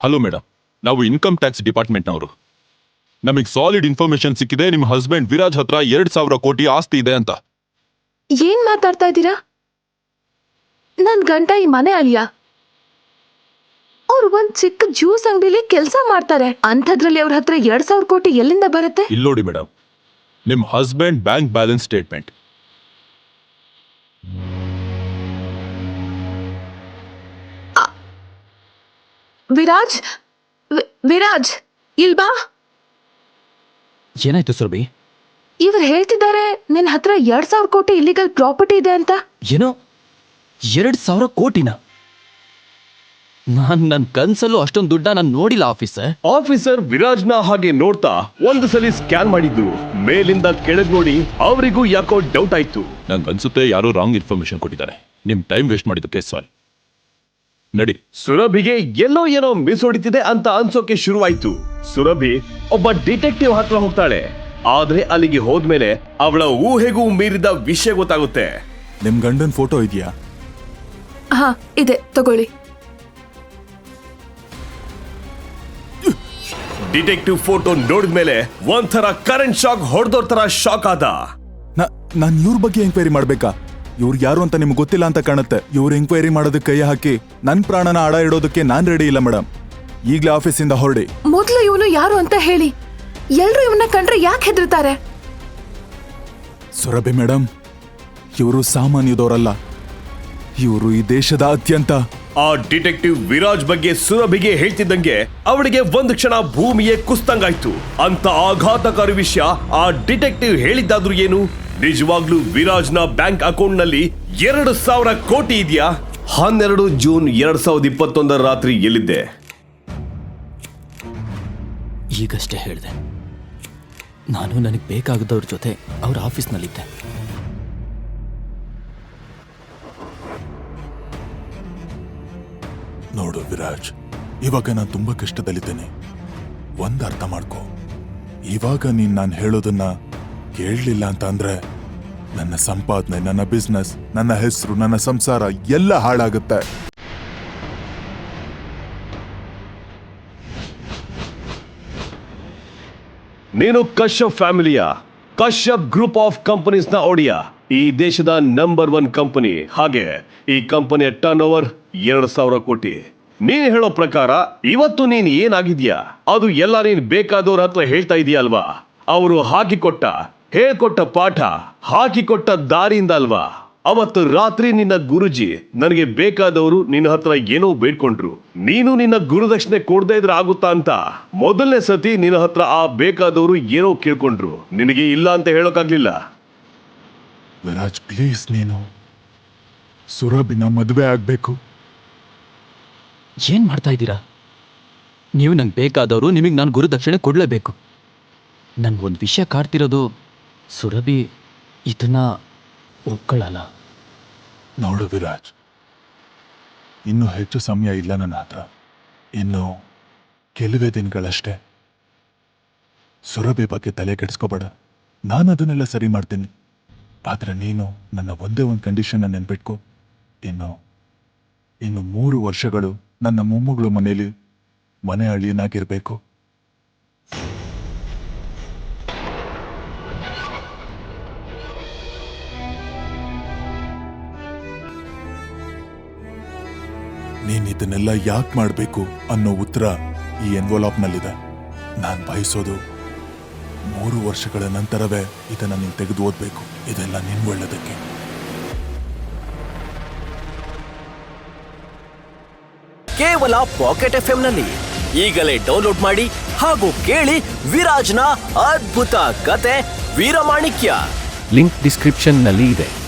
Hello madam ನಾವು income tax ಡಿಪಾರ್ಟ್ಮೆಂಟ್ನವರು ನಮಗೆ ಸಾಲಿಡ್ ಇನ್ಫಾರ್ಮೇಶನ್ ಸಿಕ್ಕಿದೆ ನಿಮ್ಮ ಹಸ್ಬೆಂಡ್ ವಿರಾಜ್ ಹತ್ರ ಎರಡ್ ಸಾವಿರ ಕೋಟಿ ಆಸ್ತಿ ಇದೆ ಅಂತ. ಏನ್ ಮಾತಾಡ್ತಾ ಇದ್ದೀರಾ? ನನ್ ಗಂಟ ಈ ಮನೆ ಅಳಿಯ. ಅವ್ರು ಒಂದ್ ಚಿಕ್ಕ ಜ್ಯೂಸ್ ಅಂಗಡಿಲಿ ಕೆಲಸ ಮಾಡ್ತಾರೆ. ಅಂಥದ್ರಲ್ಲಿ ಅವ್ರ ಹತ್ರ ಎರಡ್ ಸಾವಿರ ಕೋಟಿ ಎಲ್ಲಿಂದ ಬರುತ್ತೆ? ಇಲ್ಲಿ ನೋಡಿ ಮೇಡಮ್ ನಿಮ್ಮ husband bank balance statement Viraj? V- Viraj? ಇಲ್ವಾ? ಏನಾಯ್ತು ಸುರಭಿ? ಇವ್ರು ಹೇಳ್ತಿದ್ದಾರೆ ನಿನ್ ಹತ್ರ ಎರಡ್ ಸಾವಿರ ಕೋಟಿ ಇಲ್ಲಿಗಲ್ ಪ್ರಾಪರ್ಟಿ ಇದೆ ಅಂತ. ಏನೋ? ಎರಡ್ ಸಾವಿರ ಕೋಟಿನ? ನಾನ್ ನನ್ನ ಕನ್ಸಲ್ಲೂ ಅಷ್ಟೊಂದು ದುಡ್ಡ ನಾನು ನೋಡಿಲ್ಲ ಆಫೀಸರ್. ಆಫೀಸರ್ ವಿರಾಜ್ನ ಹಾಗೆ ನೋಡ್ತಾ ಒಂದು ಸಲ ಸ್ಕ್ಯಾನ್ ಮಾಡಿದ್ದು. ಮೇಲಿಂದ ಕೆಳಗ್ ನೋಡಿ ಅವರಿಗೂ ಯಾಕೋ ಡೌಟ್ ಆಯ್ತು. ನಂಗೆ ಅನ್ಸುತ್ತೆ ಯಾರೋ ರಾಂಗ್ ಇನ್ಫಾರ್ಮೇಶನ್ ಕೊಟ್ಟಿದ್ದಾರೆ. ನಿಮ್ ಟೈಮ್ ವೇಸ್ಟ್ ಮಾಡಿದ್ದಕ್ಕೆ ಸಾರಿ ನಡಿ. ಸುರಭಿಗೆ ಎಲ್ಲೋ ಏನೋ ಮಿಸ್ ಹೊಡಿತಿದೆ ಅಂತ ಅನ್ಸೋಕೆ ಶುರುವಾಯ್ತು. ಸುರಭಿ ಒಬ್ಬ ಡಿಟೆಕ್ಟಿವ್ ಹತ್ರ ಹೋಗ್ತಾಳೆ. ಆದ್ರೆ ಅಲ್ಲಿಗೆ ಹೋದ್ಮೇಲೆ ಅವಳ ಊಹೆಗೂ ಮೀರಿದ ವಿಷಯ ಗೊತ್ತಾಗುತ್ತೆ. ನಿಮ್ ಗಂಡನ್ ಫೋಟೋ ಇದೆಯಾ? ಹಾ ಇದೆ ತಗೊಳ್ಳಿ. ಡಿಟೆಕ್ಟಿವ್ ಫೋಟೋ ನೋಡಿದ್ಮೇಲೆ ಒಂಥರ ಕರೆಂಟ್ ಶಾಕ್ ಹೊಡೆದೋರ್ ತರ ಶಾಕ್ ಆದ. ನಾನ್ ಇವ್ರ ಬಗ್ಗೆ ಎಂಕ್ವೈರಿ ಮಾಡ್ಬೇಕಾ? ಇವ್ರು ಯಾರು ಅಂತ ನಿಮ್ಗೆ ಗೊತ್ತಿಲ್ಲ ಅಂತ ಕಾಣುತ್ತೆ. ಇವ್ರು ಎಂಕ್ವೈರಿ ಮಾಡೋದಕ್ಕೆ ಕೈ ಹಾಕಿ ನನ್ನ ಪ್ರಾಣನ ಅಡ ಇಡೋದಕ್ಕೆ ನಾನ್ ರೆಡಿ ಇಲ್ಲ ಮೇಡಮ್ ಈಗ್ಲೇ ಆಫೀಸಿಂದ ಹೊರಡಿ. ಮೊದಲು ಇವನು ಯಾರು ಅಂತ ಹೇಳಿ. ಎಲ್ರು ಇವನ್ನ ಕಂಡ್ರೆ ಯಾಕೆ ಹೆದರ್ತಾರೆ ಸುರಭಿ ಮೇಡಮ್ ಇವರು ಸಾಮಾನ್ಯದವರಲ್ಲ. ಇವರು ಈ ದೇಶದ ಅತ್ಯಂತ. ಆ ಡಿಟೆಕ್ಟಿವ್ ವಿರಾಜ್ ಬಗ್ಗೆ ಸುರಭಿಗೆ ಹೇಳ್ತಿದ್ದಂಗೆ ಅವಳಿಗೆ ಒಂದು ಕ್ಷಣ ಭೂಮಿಯೇ ಕುಸ್ತಂಗಾಯ್ತು. ಅಂತ ಆಘಾತಕಾರಿ ವಿಷಯ ಆ ಡಿಟೆಕ್ಟಿವ್ ಹೇಳಿದ್ದಾದ್ರೂ ಏನು? ನಿಜವಾಗ್ಲೂ ವಿರಾಜ್ನ ಬ್ಯಾಂಕ್ ಅಕೌಂಟ್ನಲ್ಲಿ ಎರಡು ಸಾವಿರ ಕೋಟಿ ಇದೆಯಾ? ಹನ್ನೆರಡು ಜೂನ್ ಎರಡ್ ಸಾವಿರದ ಇಪ್ಪತ್ತೊಂದರ ರಾತ್ರಿ ಎಲ್ಲಿದ್ದೆ? ಈಗಷ್ಟೇ ಹೇಳಿದೆ. ನಾನು ನನಗೆ ಬೇಕಾಗದವ್ರ ಜೊತೆ ಅವ್ರ ಆಫೀಸ್ನಲ್ಲಿದ್ದೆ. ನೋಡು ವಿರಾಜ್ ಇವಾಗ ನಾನು ತುಂಬಾ ಕಷ್ಟದಲ್ಲಿದ್ದೇನೆ. ಒಂದು ಅರ್ಥ ಮಾಡ್ಕೋ. ಇವಾಗ ನೀನ್ ನಾನು ಹೇಳೋದನ್ನ ಕೇಳಲಿಲ್ಲ ಅಂತ ಅಂದ್ರೆ ನನ್ನ ಸಂಪಾದನೆ, ನನ್ನ ಬಿಸ್ನೆಸ್ ನನ್ನ ಹೆಸರು, ನನ್ನ ಸಂಸಾರ ಎಲ್ಲ ಹಾಳಾಗುತ್ತೆ. ನೀನು ಕಶ್ಯಪ್ ಫ್ಯಾಮಿಲಿಯ, ಕಶ್ಯಪ್ ಗ್ರೂಪ್ ಆಫ್ ಕಂಪನೀಸ್ನ ಒಡೆಯ. ಈ ದೇಶದ ನಂಬರ್ ಒನ್ ಕಂಪನಿ. ಹಾಗೆ ಈ ಕಂಪನಿಯ ಟರ್ನ್ ಓವರ್ ಎರಡು ಸಾವಿರ ಕೋಟಿ. ನೀನ್ ಹೇಳೋ ಪ್ರಕಾರ ಇವತ್ತು ನೀನ್ ಏನಾಗಿದ್ಯಾ ಅದು ಎಲ್ಲ ನೀನ್ ಬೇಕಾದವ್ರ ಹತ್ರ ಹೇಳ್ತಾ ಇದೀಯ ಅಲ್ವಾ ಅವರು ಹಾಕಿಕೊಟ್ಟ ಹೇಳ್ಕೊಟ್ಟ ಪಾಠ ಹಾಕಿಕೊಟ್ಟ ದಾರಿಯಿಂದ ಅಲ್ವಾ? ಅವತ್ತು ರಾತ್ರಿ ನಿನ್ನ ಗುರುಜಿ ನನಗೆ ಬೇಕಾದವರು ನಿನ್ನ ಹತ್ರ ಏನೋ ಬೇಡ್ಕೊಂಡ್ರು. ನೀನು ನಿನ್ನ ಗುರುದಕ್ಷಿಣೆ ಕೊಡದೇ ಇದ್ರೆ ಆಗುತ್ತಾ ಅಂತ? ಮೊದಲನೇ ಸತಿ ನಿನ್ನ ಹತ್ರ ಆ ಬೇಕಾದವರು ಏನೋ ಕೇಳ್ಕೊಂಡ್ರು. ನಿನಗೆ ಇಲ್ಲ ಅಂತ ಹೇಳೋಕ್ಕಾಗ್ಲಿಲ್ಲ ವಿರಾಜ್ ಪ್ಲೀಸ್ ನೀನು ಸುರಭಿನ ಮದುವೆ ಆಗ್ಬೇಕು. ಏನ್ ಮಾಡ್ತಾ ಇದ್ದೀರಾ? ನೀವು ನಂಗೆ ಬೇಕಾದವರು ನಿಮಗೆ ನಾನು ಗುರುದಕ್ಷಿಣೆ ಕೊಡಲೇಬೇಕು. ನನ್ಗೊಂದು ಒಂದು ವಿಷಯ ಕಾಡ್ತಿರೋದು ಸುರಭಿ ಇದನ್ನ ಒಪ್ಕೊಳ್ಳಲ್ಲ ನೋಡು ವಿರಾಜ್, ಇನ್ನು ಹೆಚ್ಚು ಸಮಯ ಇಲ್ಲ ನನ್ನ ಹತ್ರ ಇನ್ನು ಕೆಲವೇ ದಿನಗಳಷ್ಟೇ. ಸುರಭಿ ಬಗ್ಗೆ ತಲೆ ಕೆಡಿಸ್ಕೋಬೇಡ. ನಾನು ಅದನ್ನೆಲ್ಲ ಸರಿ ಮಾಡ್ತೀನಿ. ಆದರೆ ನೀನು ನನ್ನ ಒಂದೇ ಒಂದು ಕಂಡೀಷನ್ನ ನೆನ್ಪಿಟ್ಕೋ. ಇನ್ನು ಇನ್ನು ಮೂರು ವರ್ಷಗಳು ನನ್ನ ಮೊಮ್ಮಗಳು ಮನೆಯಲ್ಲಿ ಮನೆ ಅಳಿಯನಾಗಿರ್ಬೇಕು. ನೀನ್ ಇದನ್ನೆಲ್ಲ ಯಾಕೆ ಮಾಡಬೇಕು ಅನ್ನೋ ಉತ್ತರ ಈ ಎನ್ವಲಾಪ್ನಲ್ಲಿದೆ ನಾನು ಬಯಸೋದು ಮೂರು ವರ್ಷಗಳ ನಂತರವೇ ಇದನ್ನ ನೀನು ತೆಗೆದು ಓದಬೇಕು. ಇದೆಲ್ಲ ನಿನ್ ಒಳ್ಳೆದಕ್ಕೆ. ಕೇವಲ ಪಾಕೆಟ್ ಎಫ್ನಲ್ಲಿ ಈಗಲೇ ಡೌನ್ಲೋಡ್ ಮಾಡಿ ಹಾಗೂ ಕೇಳಿ ವಿರಾಜ್ನ ಅದ್ಭುತ ಕತೆ ವೀರಮಾಣಿಕ್ಯ. ಲಿಂಕ್ ಡಿಸ್ಕ್ರಿಪ್ಷನ್ನಲ್ಲಿ ಇದೆ.